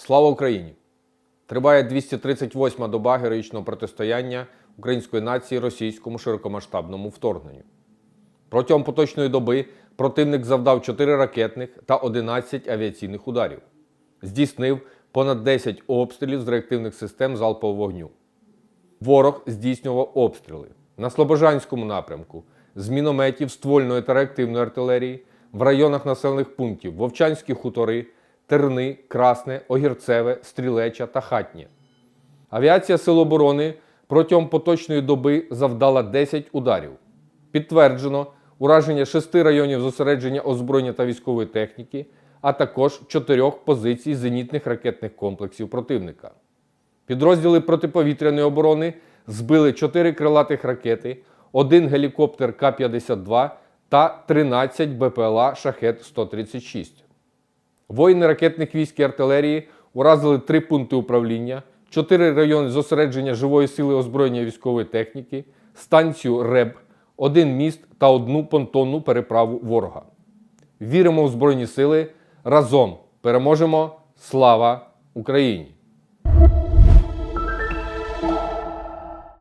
Слава Україні! Триває 238-ма доба героїчного протистояння української нації російському широкомасштабному вторгненню. Протягом поточної доби противник завдав 4 ракетних та 11 авіаційних ударів, здійснив понад 10 обстрілів з реактивних систем залпового вогню. Ворог здійснював обстріли на Слобожанському напрямку з мінометів ствольної та реактивної артилерії в районах населених пунктів Вовчанські хутори, Терни, Красне, Огірцеве, Стрілеча та Хатнє. Авіація Сил оборони протягом поточної доби завдала 10 ударів. Підтверджено ураження шести районів зосередження озброєння та військової техніки, а також чотирьох позицій зенітних ракетних комплексів противника. Підрозділи протиповітряної оборони збили 4 крилатих ракети, один гелікоптер К-52 та 13 БПЛА Шахет-136. Воїни ракетних військ і артилерії уразили три пункти управління, чотири райони зосередження живої сили озброєння військової техніки, станцію РЕБ, один міст та одну понтонну переправу ворога. Віримо в Збройні сили. Разом переможемо! Слава Україні!